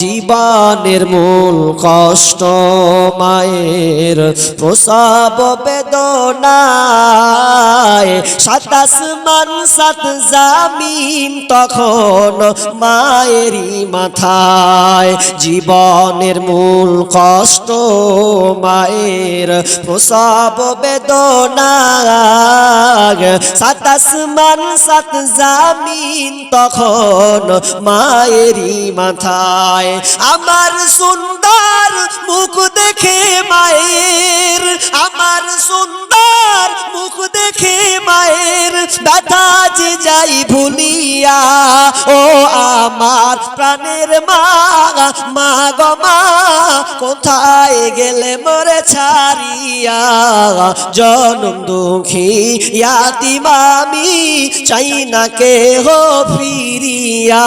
জীবনের মূল কষ্ট মায়ের প্রসব বেদনায় সাতাশ মান সাত জামিন তখন মায়েরই মাথায় জীবনের মূল কষ্ট মায়ের প্রসব বেদনায় সাতাশ মান সাত জামিন তখন মায়েরই মাথায় আমার সুন্দর মুখ দেখে মায়ের, আমার সুন্দর মুখ দেখে মায়ের ব্যথা যে যাই ভুলিয়া, ও আমার প্রাণের মা মা গো মা। কোথায় গেলে মরে ছাড়িয়া? জনম দুঃখী ইয়াতিমামি চাই না কে হো ফিরিয়া।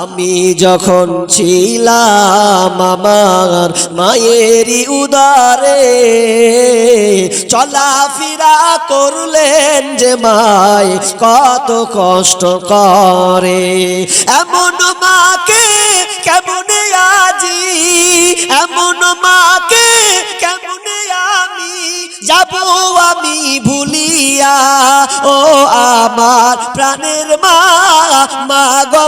আমি যখন ছিলাম আমার মায়েরই উদারে, চলাফেরা করলেন যে মায় কত কষ্ট করে। এমন মাকে কেমনে আজি এমন মাকে কেমনে আমি যাব আমি ভুলিয়া? ও আমার প্রাণের মা মা গো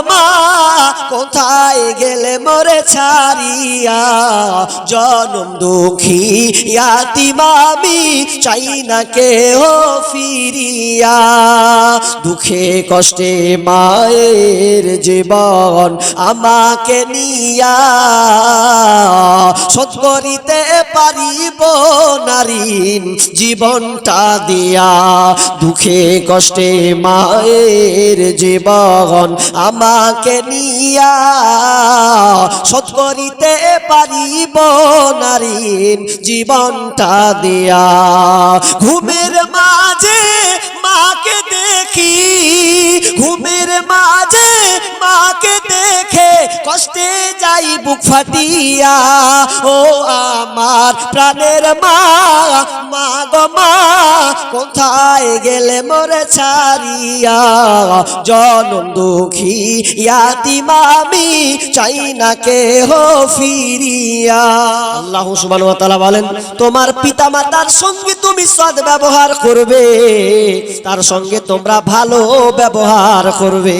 কোথায় গেলে মরে ছাড়িয়া? জনম দুঃখী ইয়াতিমামি চাই না কেহ ফিরিয়া। দুঃখে কষ্টে মায়ের জীবন আমাকে নিয়া। শোধ করিতে পারিব নারীন জীবনটা দিয়া। দুঃখে কষ্টে মায়ের জীবন আমাকে নিয়া। শোধ করিতে পারিব নারীন জীবনটা দিয়া। ঘুমের মাঝে মাকে দেখি, ঘুমের মাঝে মাকে দেখে কষ্টে যাই বুক ফাটিয়া ও আমার প্রাণের মা কোথায় গেলে মরে ছাড়িয়া? জনম দুঃখী ইয়াতিমামি চাই না কে হো ফিরিয়া। আল্লাহ সুবহানাহু ওয়া তাআলা বলেন, তোমার পিতামাতার সঙ্গে তুমি সদ ব্যবহার করবে। তার সঙ্গে তোমরা ভালো ব্যবহার করবে।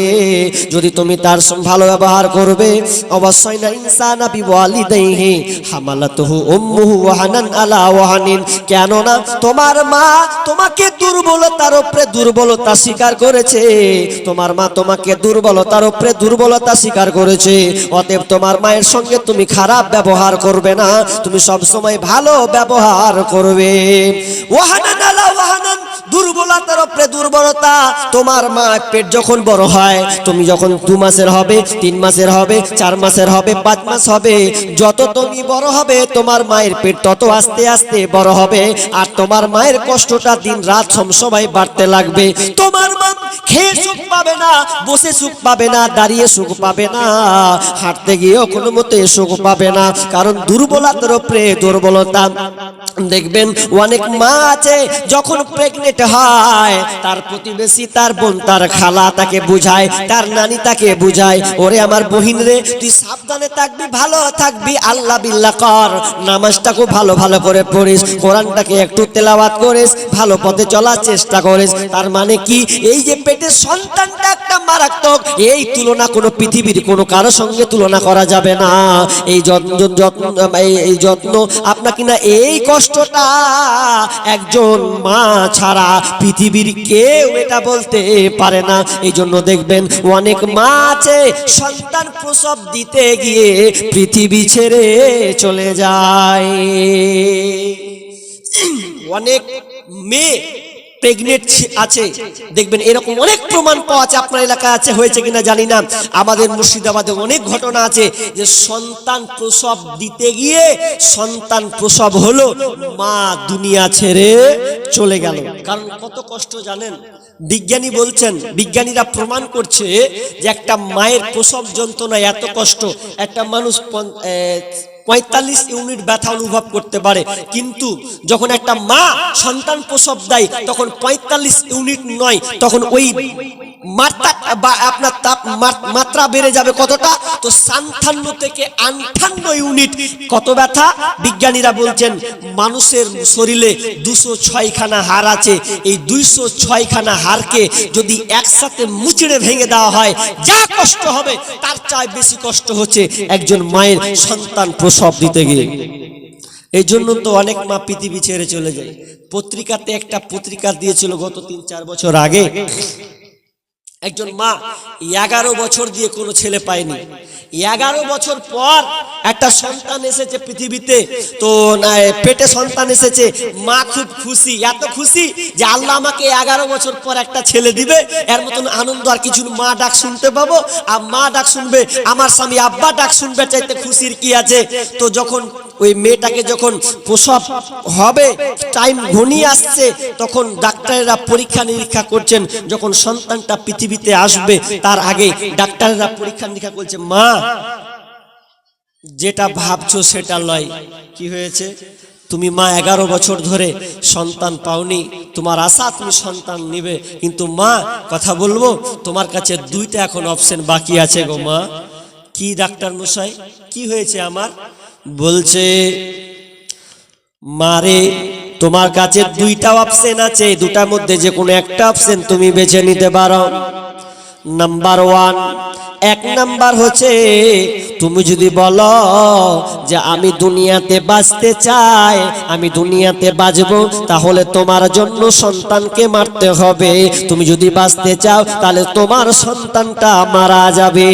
যদি তুমি তার সঙ্গে ভালো ব্যবহার করবে, অবশ্যই না ইনসান আবি ওয়ালিদাইহি হামালাতুহু উম্মুহু ওয়াহানান আলা ওয়াহানিন। কেননা তোমার মা তোমাকে দুর্বলতার উপরে দুর্বলতা স্বীকার করেছে। তোমার মা তোমাকে দুর্বলতার উপরে দুর্বলতা স্বীকার করেছে। অতএব তোমার মায়ের সঙ্গে তুমি খারাপ ব্যবহার করবে না। তুমি সব সময় ভালো ব্যবহার করবে। ওহানা আলা ওয়াহানান দুর্বলতা, তোমার মা পেট যখন বড় হয়, তুমি যখন দু মাসের হবে, তিন মাসের হবে, চার মাসের হবে, পাঁচ মাস হবে, যত তুমি বড় হবে, তোমার মায়ের পেট তত আস্তে আস্তে বড় হবে, আর তোমার মায়ের কষ্টটা দিন রাত সবসময় বাড়তে লাগবে। মা খেয়ে সুখ পাবে না, বসে সুখ পাবে না, দাঁড়িয়ে সুখ পাবে না, হাঁটতে গিয়েও কোনো মতে সুখ পাবে না, কারণ দুর্বলতার উপরে দুর্বলতা। দেখবেন অনেক মা আছে, যখন প্রেগনেন্ট হয়, তার প্রতিবেশী, তার বোন, তার খালা তাকে বুঝায়, তার নানি তাকে বুঝায়, ওরে আমার বহিন রে, তুই সাবধানে থাকবি, ভালো থাকবি, আল্লাহ বিল্লাহ কর নামাজটা ভালো ভালো করে পড়িস, কোরআনটাকে একটু তেলাওয়াত করিস, ভালো পথে চলার চেষ্টা করিস। তার মানে কি? এই যে পেটের সন্তানটা একটা মারাত্মক। এই তুলনা কোনো পৃথিবীর কোনো কারও সঙ্গে তুলনা করা যাবে না। এই যত্ন যত্ন, এই- যত্ন আপনাকে কিনা এই কষ্টটা একজন মা ছাড়া পৃথিবীর কেউ এটা বলতে পারে না। এই জন্য দেখবেন অনেক মা আছে, সন্তান প্রসব দিতে গিয়ে পৃথিবী ছেড়ে চলে যায়। অনেক মেয়ে প্রেগনেন্ট আছে। দেখবেন এরকম অনেক প্রমাণ পাওয়া আছে, আপনার এলাকায় আছে, হয়েছে কিনা জানি না। আমাদের মুর্শিদাবাদে অনেক ঘটনা আছে যে সন্তান প্রসব দিতে গিয়ে সন্তান প্রসব হলো, মা দুনিয়া ছেড়ে চলে গেল। কারণ কত কষ্ট জানেন? বিজ্ঞানী বলছেন, বিজ্ঞানীরা প্রমাণ করছে যে একটা মায়ের প্রসব যন্ত্রণা এত কষ্ট, একটা মানুষ পঁয়তাল্লিশ ইউনিট ব্যথা অনুভব করতে পারে। কিন্তু যখন একটা মা সন্তান প্রসব দেয়, তখন পঁয়তাল্লিশ ইউনিট নয়, তখন ওই আপনার তাপ মাত- মাত্রা বেড়ে যাবে কতটা? তো সান্তান্ন থেকে আটান্ন ইউনিট। কত ব্যথা? বিজ্ঞানীরা বলছেন, মানুষের শরীরে দুশো ছয়খানা হাড় আছে। এই দুইশো ছয়খানা হাড়কে যদি একসাথে মুচড়ে ভেঙে দেওয়া হয়, যা কষ্ট হবে, তার চাই বেশি কষ্ট হচ্ছে একজন মায়ের সন্তান প্রসব দিতে গিয়ে। এই জন্য তো অনেক মা পৃথিবী ছেড়ে চলে যায়। পত্রিকাতে একটা পত্রিকা দিয়েছিল গত তিন চার বছর আগে। একজন মা, এগারো বছর দিয়ে কোনো ছেলে পায়নি। এগারো বছর পর একটা সন্তান এসেছে পৃথিবীতে, তো পেটে সন্তান এসেছে। মা খুব খুশি, এত খুশি যে আল্লাহ আমাকে এগারো বছর পর একটা ছেলে দিবে। এর মতন আনন্দ আর কিছু। মা ডাক শুনতে পাবো। আর মা ডাক শুনবে, আমার স্বামী আব্বা ডাক শুনবে, চাইতে খুশির কি আছে? তো যখন ওই মেয়েটাকে যখন প্রসব হবে টাইম ঘনিয়ে আসছে, তখন ডাক্তারেরা পরীক্ষা নিরীক্ষা করছেন, যখন সন্তানটা পৃথিবীতে আসবে, তার আগে ডাক্তারেরা পরীক্ষা নিরীক্ষা করছে, মা, যেটা ভাবছ সেটা লয় কি হয়েছে? তুমি মা, এগারো বছর ধরে সন্তান পাওনি, তোমার আশা তুমি সন্তান নিবে, কিন্তু মা, কথা বলব, তোমার কাছে দুইটা এখন অপশন বাকি আছে গো মা। কি ডাক্তার মশাই? কি হয়েছে আমার? বলছে, মারে, তোমার কাছে দুইটা অপশন আছে। দুটার মধ্যে যে কোনো একটা অপশন তুমি বেছে নিতে পারো। নাম্বার ওয়ান এক নাম্বার হচ্ছে, তুমি যদি বলো যে আমি দুনিয়াতে বাঁচতে চাই, আমি দুনিয়াতে বাঁচবো, তাহলে তোমার জন্য সন্তানকে মারতে হবে। তুমি যদি বাঁচতে চাও, তাহলে তোমার সন্তানটা মারা যাবে।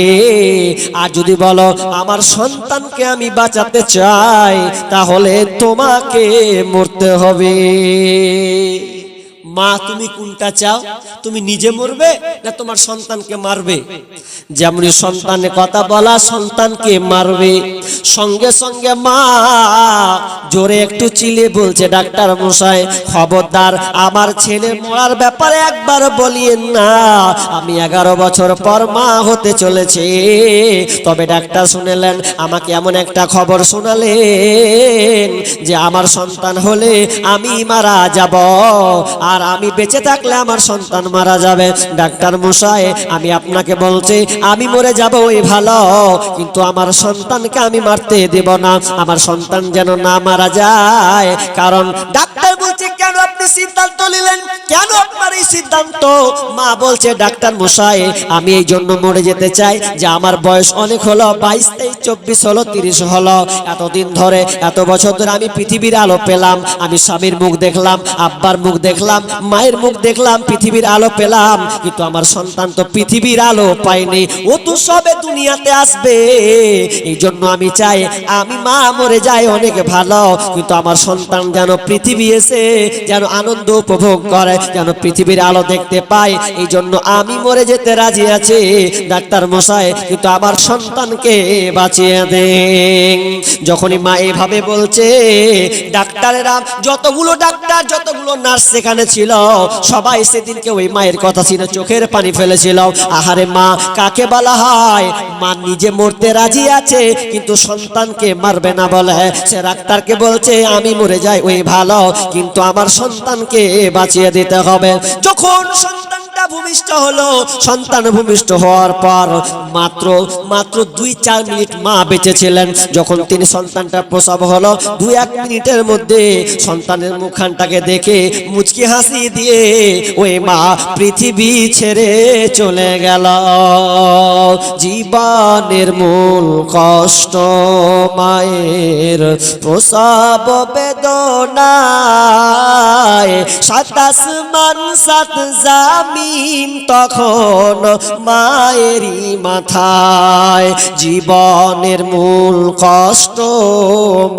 আর যদি বলো, আমার সন্তানকে আমি বাঁচাতে চাই, তাহলে তোমাকে মরতে হবে। মা, তুমি কোনটা চাও? তুমি নিজে মরবে না তোমার সন্তানকে মারবে? যেমন সন্তানের কথা বলা সন্তানকে মারবে। সঙ্গে সঙ্গে মা জোরে একটু চিলে বলছে, ডাক্তার মশাই, খবরদার, আমার ছেলে মরার ব্যাপারে একবার বলিয়েন না। আমি এগারো বছর পর মা হতে চলেছে। তবে ডাক্তার শুনেলেন, আমাকে এমন একটা খবর শোনালেন যে আমার সন্তান হলে আমি মারা যাব। আর আমি বেঁচে থাকলে আমার সন্তান মারা যাবে। ডাক্তার মশাই, আমি আপনাকে বলছি, আমি মরে যাব ওই ভালো, কিন্তু আমার সন্তানকে আমি মারতে দেব না। আমার সন্তান যেন না মারা যায়, কারণ ডাক্তার বলছে, কেন আপনি সিদ্ধান্ত নিলেন? কেন আপনার এই সিদ্ধান্ত? মা বলছে, ডাক্তার মশাই, আমি এই জন্য মরে যেতে চাই যে আমার বয়স অনেক হলো, বাইশ, তেইশ, চব্বিশ হলো, তিরিশ হলো। এতদিন ধরে, এত বছর ধরে আমি পৃথিবীর আলো পেলাম, আমি স্বামীর মুখ দেখলাম, আব্বার মুখ দেখলাম মায়ের মুখ দেখলাম, পৃথিবীর আলো পেলাম, কিন্তু আমার সন্তান তো পৃথিবীর আলো পায়নি। ও তো সবে দুনিয়াতে আসবে এই জন্য আমি চাই, আমি মা মরে যাই অনেক ভালো, কিন্তু আমার সন্তান যেন পৃথিবী এসে যেন আনন্দ উপভোগ করে, যেন পৃথিবীর আলো দেখতে পায় এই জন্য আমি মরে যেতে রাজি আছি, ডাক্তার মশাই, কিন্তু আমার সন্তানকে বাঁচিয়ে দেন। যখনই মা এভাবে বলছে, ডাক্তারেরা, যতগুলো ডাক্তার, যতগুলো নার্স সেখানে ছিল সবাই সেদিনকে ওই মায়ের কথা ছিল চোখের পানি ফেলেছিল। আহারে মা, কাকে বলা হয়? মা নিজে মরতে রাজি আছে, কিন্তু সন্তানকে মারবে না বলে। সে ডাক্তারকে বলছে, আমি মরে যাই, ওই ভালো, কিন্তু আমার সন্তানকে বাঁচিয়ে দিতে হবে। যখন সন্তানটা ভূমিষ্ঠ হলো, সন্তান ভূমিষ্ঠ হওয়ার পর মাত্র মাত্র দুই চার মিনিট মা বেঁচে ছিলেন যখন তিনি সন্তানটা প্রসব হলো, দুই এক মিনিটের মধ্যে সন্তানের মুখখানটাকে দেখে মুচকি হাসি দিয়ে ওই মা পৃথিবী ছেড়ে চলে গেল। জীবনের মূল কষ্ট মায়ের প্রসব বেদনায় সাতাশ মান সাত জামিন তখন মায়েরই মাথায় জীবনের মূল কষ্ট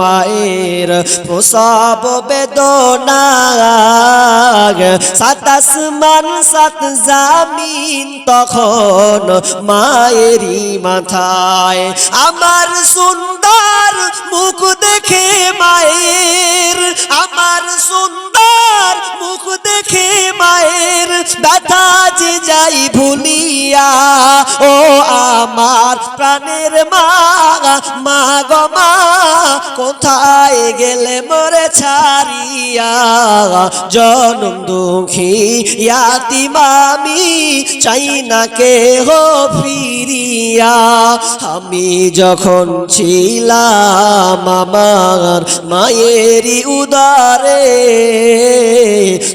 মায়ের প্রসব বেদনায় সাতাশ মান সাত জামিন তখন মায়েরই মাথায়। আমার সুন্দর মুখ দেখে মায়ের, আমার সুন্দর মুখ দেখে মায়ের ব্যথা যে যাই ভুলিয়া ও আমার প্রাণের মা মা গো মা। কোথায় গেলে মরে ছাড়িয়া? জনম দুঃখী ইয়াতিমামি, চাই না কে হো ফিরিয়া। আমি যখন ছিলাম আমার মায়েরই উদারে,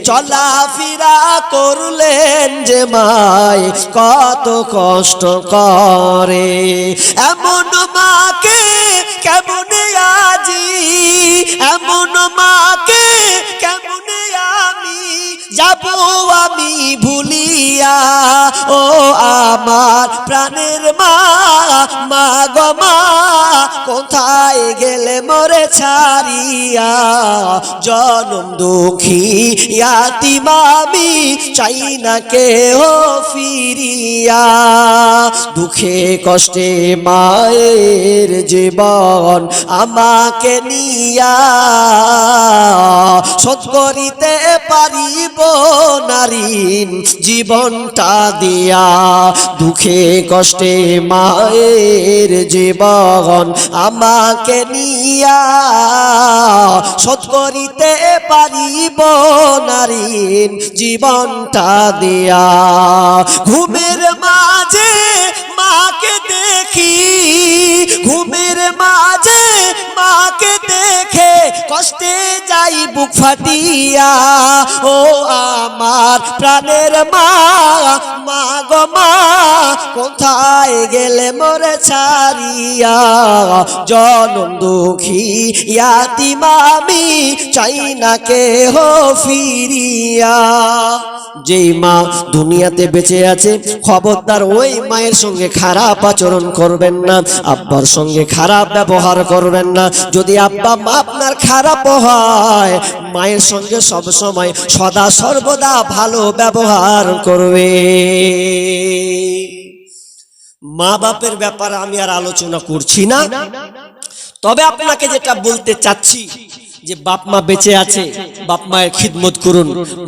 চলাফেরা করলেন যে মায় কত কষ্ট করে। এমন মাকে কেমন এমন মাকে কেমন আমি যাব আমি ভুলিয়া? ও আমার প্রাণের মা মা গো মা, কোথায় গেলে মরে ছাড়িয়া? জনম দুঃখী ইয়াতিমামি চাই না কেহ ফিরিয়া। দুঃখে কষ্টে মায়ের জীবন আমাকে নিয়া শোধ করিতে পারিব নারীন জীবনটা দিয়া। দুঃখে কষ্টে মায়ের জীবন আমাকে নিয়া। শোধ করিতে পারিব নারীন জীবনটা দিয়া। ঘুমের মাঝে মাকে দেখি, ঘুমের মাঝে মাকে দেখে বুক ফাটিয়া ও আমার প্রাণের মা মা গো মা। কোথায় গেলে মরে ছাড়িয়া? জনম দুঃখী ইয়াতিমামি চাই না কে হো ফিরিয়া। যেই মা দুনিয়াতে বেঁচে আছে, খবরদার ওই মায়ের সঙ্গে খারাপ আচরণ করবেন না, আব্বার সঙ্গে খারাপ ব্যবহার করবেন না। যদি আব্বা মা আপনার খারাপ হয়, মায়ের সঙ্গে সব সময় সদা সর্বদা ভালো ব্যবহার করবে। মা বাপের ব্যাপারে আমি আর আলোচনা করছি না। তবে আপনাকে যেটা বলতে চাচ্ছি যে বাপ মা বেঁচে আছে, বাপ মায়ের খিদমত করুন,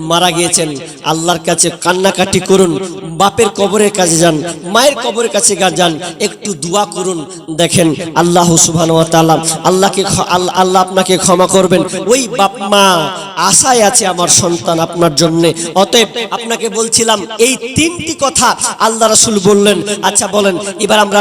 মারা গিয়েছেন, আল্লাহর কাছে কান্নাকাটি করুন, বাপের কবরের কাছে যান, মায়ের কবরের কাছে যান, একটু দোয়া করুন। দেখেন, আল্লাহ সুবহান ওয়া তাআলা আল্লাহকে আল্লাহ আপনাকে ক্ষমা করবেন। ওই বাপ মা আশায় আছে আমার সন্তান আপনার জন্য। অতএব আপনাকে বলছিলাম, এই তিনটি কথা আল্লাহ রাসূল বললেন। আচ্ছা বলেন, এবার আমরা